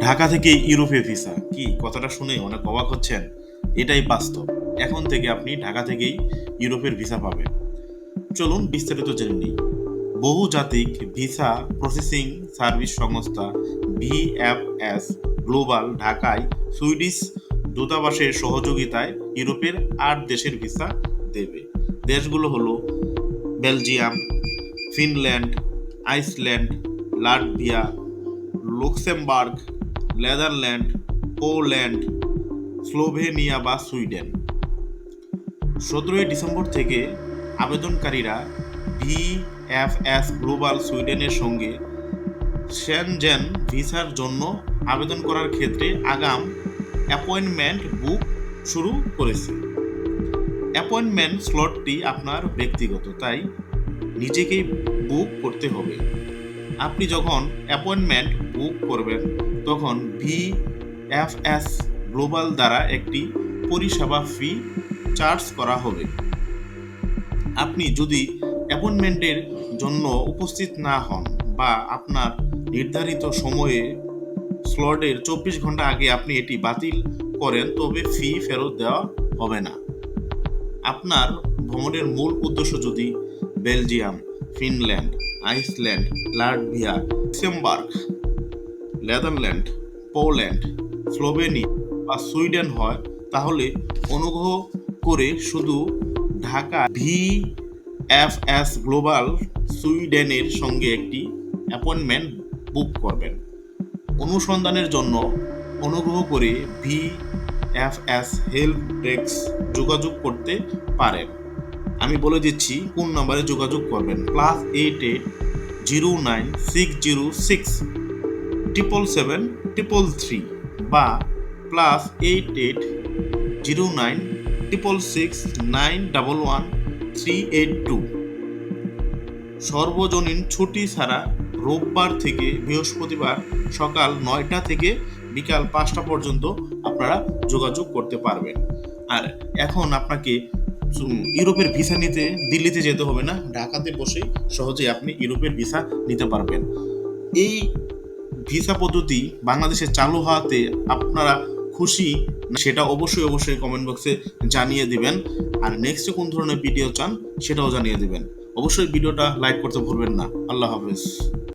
ঢাকা থেকে ইউরোপে ভিসা। কি, কথাটা শুনে অনেক অবাক হচ্ছেন? এটাই বাস্তব। এখন থেকে আপনি ঢাকা থেকেই ইউরোপের ভিসা পাবেন। চলুন বিস্তারিত জেনে নিই। বহুজাতিক ভিসা প্রসেসিং সার্ভিস সংস্থা ভিএফএস গ্লোবাল ঢাকায় সুইডিশ দূতাবাসের সহযোগিতায় ইউরোপের আট দেশের ভিসা দেবে। দেশগুলো হলো Belgium, Finland, Iceland, Latvia, Luxembourg Netherland, Poland, Slovenia বা সুইডেন। সতেরোই ডিসেম্বর থেকে আবেদনকারীরা ভিএফএস গ্লোবাল সুইডেনের সঙ্গে সেনজেন ভিসার জন্য আবেদন করার ক্ষেত্রে আগাম অ্যাপয়েন্টমেন্ট বুক শুরু করেছে। অ্যাপয়েন্টমেন্ট স্লটটি আপনার ব্যক্তিগত, তাই নিজেকেই বুক করতে হবে। আপনি যখন অ্যাপয়েন্টমেন্ট বুক করবেন তখন ভিএফএস গ্লোবাল দ্বারা একটি পরিষেবা ফি চার্জ করা হবে। আপনি যদি অ্যাপয়েন্টমেন্টের জন্য উপস্থিত না হন বা আপনার নির্ধারিত সময়ে স্লটের চব্বিশ ঘণ্টা আগে আপনি এটি বাতিল করেন, তবে ফি ফেরত দেওয়া হবে না। আপনার ভ্রমণের মূল উদ্দেশ্য যদি Belgium, Finland, Iceland, Latvia, Luxembourg Netherland, Poland, Slovenia বা সুইডেন হয়, তাহলে অনুগ্রহ করে শুধু Dhaka V F S Global সুইডেনের সঙ্গে একটি অ্যাপয়েন্টমেন্ট বুক করবেন। অনুসন্ধানের জন্য অনুগ্রহ করে V F S help desk যোগাযোগ করতে পারেন। আমি বলে দিচ্ছি, কোন নাম্বারে যোগাযোগ করবেন? Plus eight eight zero nine six zero six. Triple seven triple three বা plus eight eight zero nine triple six nine double one three eight two সর্বজনীন ছুটি ছাড়া রোববার থেকে বৃহস্পতিবার সকাল নয়টা থেকে বিকাল পাঁচটা পর্যন্ত আপনারা যোগাযোগ করতে পারবেন। আর এখন আপনাকে ইউরোপের ভিসা নিতে দিল্লিতে যেতে হবে না, ঢাকাতে বসেই সহজেই আপনি ইউরোপের ভিসা নিতে পারবেন। এই ভিসা পদ্ধতি বাংলাদেশে চালু হওয়াতে আপনারা খুশি? সেটা অবশ্যই অবশ্যই কমেন্ট বক্সে জানিয়ে দিবেন। আর নেক্সটে কোন ধরনের ভিডিও চান, সেটাও জানিয়ে দিবেন। অবশ্যই ভিডিওটা লাইক করতে ভুলবেন না। আল্লাহ হাফেজ।